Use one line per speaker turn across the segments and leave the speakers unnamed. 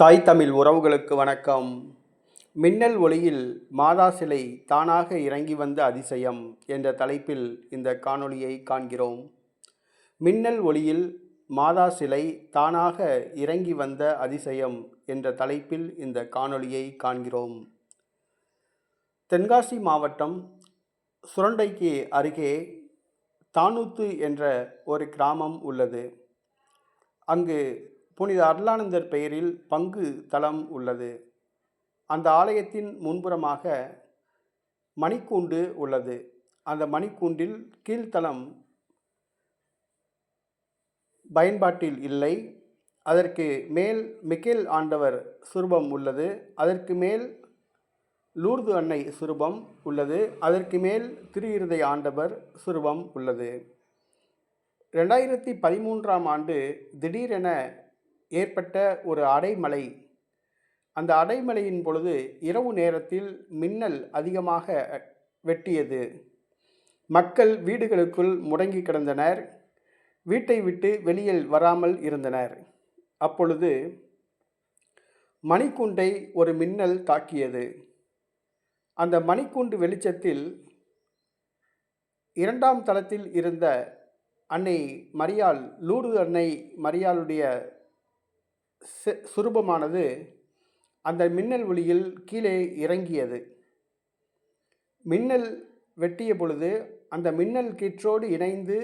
தாய் தமிழ் உறவுகளுக்கு வணக்கம். மின்னல் ஒளியில் மாதா சிலை தானாக இறங்கி வந்த அதிசயம் என்ற தலைப்பில் இந்த காணொளியை காண்கிறோம். மின்னல் ஒளியில் மாதா சிலை தானாக இறங்கி வந்த அதிசயம் என்ற தலைப்பில் இந்த காணொளியை காண்கிறோம். தென்காசி மாவட்டம் சுரண்டைக்கு அருகே தானூத்து என்ற ஒரு கிராமம் உள்ளது. அங்கு புனித அருளானந்தர் பெயரில் பங்கு தலம் உள்ளது. அந்த ஆலயத்தின் முன்புறமாக மணிக்கூண்டு உள்ளது. அந்த மணிக்கூண்டில் கீழ்த்தளம் பயன்பாட்டில் இல்லை. அதற்கு மேல் மிக்கேல் ஆண்டவர் சுரூபம் உள்ளது. அதற்கு மேல் லூர்து அன்னை சுரூபம் உள்ளது. அதற்கு மேல் திருஇருதை ஆண்டவர் சுரூபம் உள்ளது. ரெண்டாயிரத்தி பதிமூன்றாம் ஆண்டு திடீரென ஏற்பட்ட ஒரு அடைமலை அந்த அடைமலையின் பொழுது இரவு நேரத்தில் மின்னல் அதிகமாக வெட்டியது. மக்கள் வீடுகளுக்குள் முடங்கி கிடந்தனர். வீட்டை விட்டு வெளியில் வராமல் இருந்தனர். அப்பொழுது மணிக்கூண்டை ஒரு மின்னல் தாக்கியது. அந்த மணிக்கூண்டு வெளிச்சத்தில் இரண்டாம் தளத்தில் இருந்த அன்னை மரியாள் லூர்து அன்னை மரியாளுடைய சுரூபமானது அந்த மின்னல் ஒளியில் கீழே இறங்கியது. மின்னல் வெட்டிய பொழுது அந்த மின்னல் கீற்றோடு இணைந்து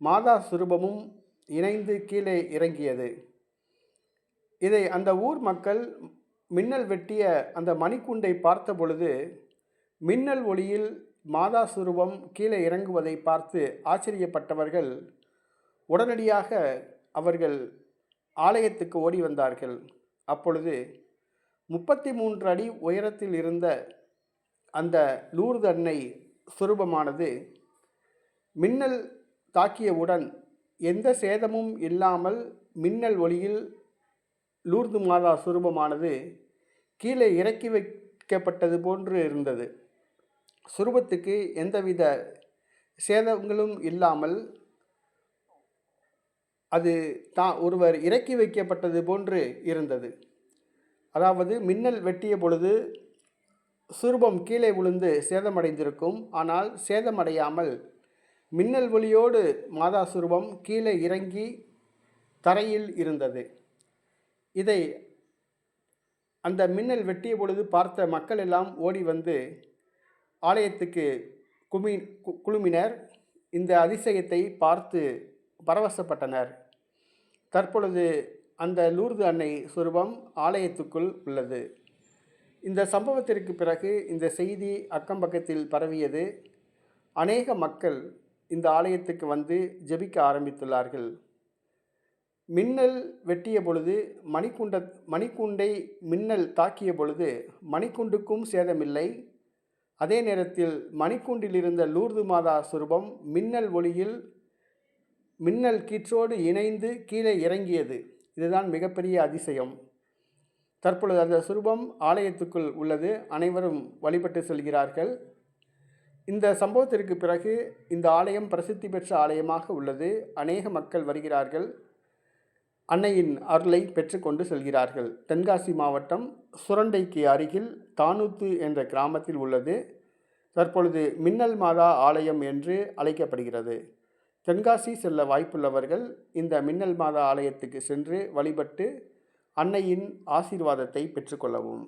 மாதா சுரூபமும் இணைந்து கீழே இறங்கியது. இதை அந்த ஊர் மக்கள் மின்னல் வெட்டிய அந்த மணிக்குண்டை பார்த்த பொழுது மின்னல் ஒளியில் மாதா சுரூபம் கீழே இறங்குவதை பார்த்து ஆச்சரியப்பட்டவர்கள் உடனடியாக அவர்கள் ஆலயத்துக்கு ஓடி வந்தார்கள். அப்பொழுது முப்பத்தி மூன்று அடி உயரத்தில் இருந்த அந்த லூர்து அன்னை சுரூபமானது மின்னல் தாக்கியவுடன் எந்த சேதமும் இல்லாமல் மின்னல் ஒளியில் லூர்து மாதா சுரூபமானது கீழே இறக்கி வைக்கப்பட்டது போன்று இருந்தது. சுரூபத்துக்கு எந்தவித சேதங்களும் இல்லாமல் அது தான் ஒருவர் இறக்கி வைக்கப்பட்டது போன்று இருந்தது. அதாவது மின்னல் வெட்டிய பொழுது சுரூபம் கீழே விழுந்து சேதமடைந்திருக்கும். ஆனால் சேதமடையாமல் மின்னல் ஒளியோடு மாதா சுரூபம் கீழே இறங்கி தரையில் இருந்தது. இதை அந்த மின்னல் வெட்டிய பொழுது பார்த்த மக்கள் எல்லாம் ஓடி வந்து ஆலயத்துக்கு குமி கு- குழுமினர். இந்த அதிசயத்தை பார்த்து பரவசப்பட்டனர். தற்பொழுது அந்த லூர்து அன்னை சுரூபம் ஆலயத்துக்குள் உள்ளது. இந்த சம்பவத்திற்கு பிறகு இந்த செய்தி அக்கம் பக்கத்தில் பரவியது. அநேக மக்கள் இந்த ஆலயத்துக்கு வந்து ஜெபிக்க ஆரம்பித்துள்ளார்கள். மின்னல் வெட்டிய பொழுது மணிக்குண்ட மணிக்குண்டை மின்னல் தாக்கிய பொழுது மணிக்குண்டுக்கும் சேதமில்லை. அதே நேரத்தில் மணிக்குண்டில் இருந்த லூர்து மாதா சுரூபம் மின்னல் ஒளியில் மின்னல் கீற்றோடு இணைந்து கீழே இறங்கியது. இதுதான் மிகப்பெரிய அதிசயம். தற்பொழுது அந்த சுரூபம் ஆலயத்துக்குள் உள்ளது. அனைவரும் வழிபட்டு செல்கிறார்கள். இந்த சம்பவத்திற்கு பிறகு இந்த ஆலயம் பிரசித்தி பெற்ற ஆலயமாக உள்ளது. அநேக மக்கள் வருகிறார்கள். அன்னையின் அருளை பெற்றுக்கொண்டு செல்கிறார்கள். தென்காசி மாவட்டம் சுரண்டைக்கு அருகில் தானூத்து என்ற கிராமத்தில் உள்ளது. தற்பொழுது மின்னல் மாதா ஆலயம் என்று அழைக்கப்படுகிறது. தென்காசி செல்ல வாய்ப்புள்ளவர்கள் இந்த மின்னல் மாதா ஆலயத்துக்கு சென்று வழிபட்டு அன்னையின் ஆசீர்வாதத்தை பெற்றுக்கொள்ளவும்.